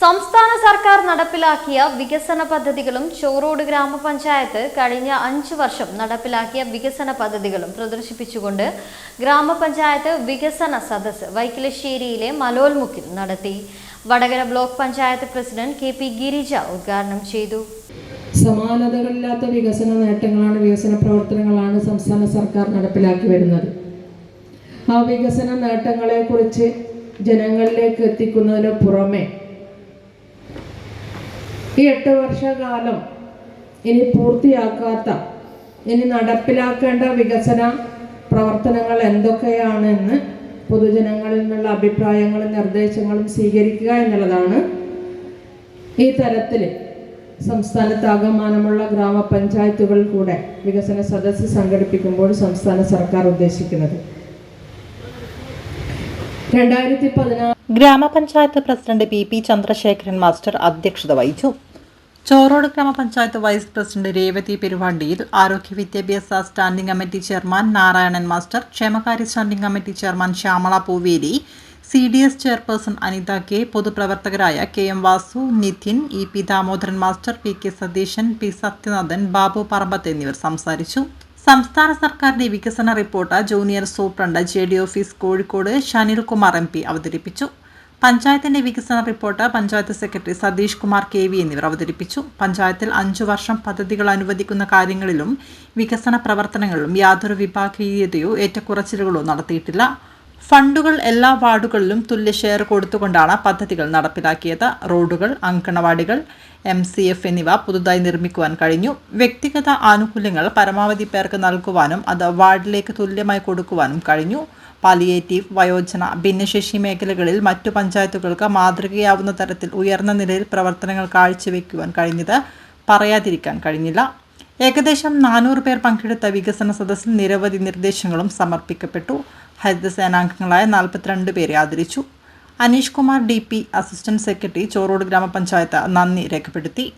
സംസ്ഥാന സർക്കാർ നടപ്പിലാക്കിയ വികസന പദ്ധതികളും ചോറോട് ഗ്രാമപഞ്ചായത്ത് കഴിഞ്ഞ അഞ്ചു വർഷം നടപ്പിലാക്കിയ വികസന പദ്ധതികളും പ്രദർശിപ്പിച്ചുകൊണ്ട് ഗ്രാമപഞ്ചായത്ത് വികസന സദസ് വൈക്കിലശ്ശേരിയിലെ മലോൽമുക്കിൽ നടത്തി. Vadakara block panchayat president K P Girija ഉദ്ഘാടനം ചെയ്തു. സമാനതകളില്ലാത്ത വികസന നേട്ടങ്ങളാണ് വികസന പ്രവർത്തനങ്ങളാണ് സംസ്ഥാന സർക്കാർ നടപ്പിലാക്കി വരുന്നത്. ആ വികസന നേട്ടങ്ങളെക്കുറിച്ച് ജനങ്ങളിലേക്ക് എത്തിക്കുന്നതിന് പുറമെ ഈ എട്ട് വർഷകാലം ഇനി പൂർത്തിയാക്കാത്ത ഇനി നടപ്പിലാക്കേണ്ട വികസന പ്രവർത്തനങ്ങൾ എന്തൊക്കെയാണെന്ന് പൊതുജനങ്ങളിൽ നിന്നുള്ള അഭിപ്രായങ്ങളും നിർദ്ദേശങ്ങളും സ്വീകരിക്കുക എന്നുള്ളതാണ് ഈ തരത്തിൽ സംസ്ഥാനത്താകമാനമുള്ള ഗ്രാമപഞ്ചായത്തുകൾ കൂടെ വികസന സദസ്സ് സംഘടിപ്പിക്കുമ്പോൾ സംസ്ഥാന സർക്കാർ ഉദ്ദേശിക്കുന്നത്. രണ്ടായിരത്തി പതിനാറ് ഗ്രാമപഞ്ചായത്ത് president P P Chandrasekharan master അധ്യക്ഷത വഹിച്ചു. ചോറോട് ഗ്രാമപഞ്ചായത്ത് വൈസ് പ്രസിഡന്റ് രേവതി പെരുവാണ്ടിയിൽ ആരോഗ്യ വിദ്യാഭ്യാസ standing committee chairman Narayanan master ക്ഷേമകാര്യ standing committee chairman Shyamala Pooveri C D S chairperson Anitha K പൊതുപ്രവർത്തകരായ K M Vasu Nithin E P Damodaran master P K Satheesan P Sathyanathan Babu Parambath എന്നിവർ സംസാരിച്ചു. സംസ്ഥാന സർക്കാരിന്റെ വികസന report junior superintendent J D office Kozhikode Shanilkumar M P അവതരിപ്പിച്ചു. പഞ്ചായത്തിന്റെ വികസന report panchayat secretary Satheesh Kumar K V എന്നിവർ അവതരിപ്പിച്ചു. പഞ്ചായത്തിൽ അഞ്ചു വർഷം പദ്ധതികൾ അനുവദിക്കുന്ന കാര്യങ്ങളിലും വികസന പ്രവർത്തനങ്ങളിലും യാതൊരു വിഭാഗീയതയോ ഏറ്റക്കുറച്ചിലുകളോ നടത്തിയിട്ടില്ല. ഫണ്ടുകൾ എല്ലാ വാർഡുകളിലും തുല്യ ഷെയർ കൊടുത്തുകൊണ്ടാണ് പദ്ധതികൾ നടപ്പിലാക്കിയത്. റോഡുകൾ അങ്കണവാടികൾ എം സി എഫ് എന്നിവ പുതുതായി നിർമ്മിക്കുവാൻ കഴിഞ്ഞു. വ്യക്തിഗത ആനുകൂല്യങ്ങൾ പരമാവധി പേർക്ക് നൽകുവാനും അത് വാർഡിലേക്ക് തുല്യമായി കൊടുക്കുവാനും കഴിഞ്ഞു. പാലിയേറ്റീവ് വയോജന ഭിന്നശേഷി മേഖലകളിൽ മറ്റു പഞ്ചായത്തുകൾക്ക് മാതൃകയാവുന്ന തരത്തിൽ ഉയർന്ന നിലയിൽ പ്രവർത്തനങ്ങൾ കാഴ്ചവെക്കുവാൻ കഴിഞ്ഞത് പറയാതിരിക്കാൻ കഴിഞ്ഞില്ല. ഏകദേശം നാനൂറ് പേർ പങ്കെടുത്ത വികസന സദസ്സിൽ നിരവധി നിർദ്ദേശങ്ങളും സമർപ്പിക്കപ്പെട്ടു. ഹരിതസേനാംഗങ്ങളായ നാൽപ്പത്തിരണ്ട് പേരെ ആദരിച്ചു. Aneesh Kumar D P assistant secretary Chorode ഗ്രാമപഞ്ചായത്ത് നന്ദി രേഖപ്പെടുത്തി.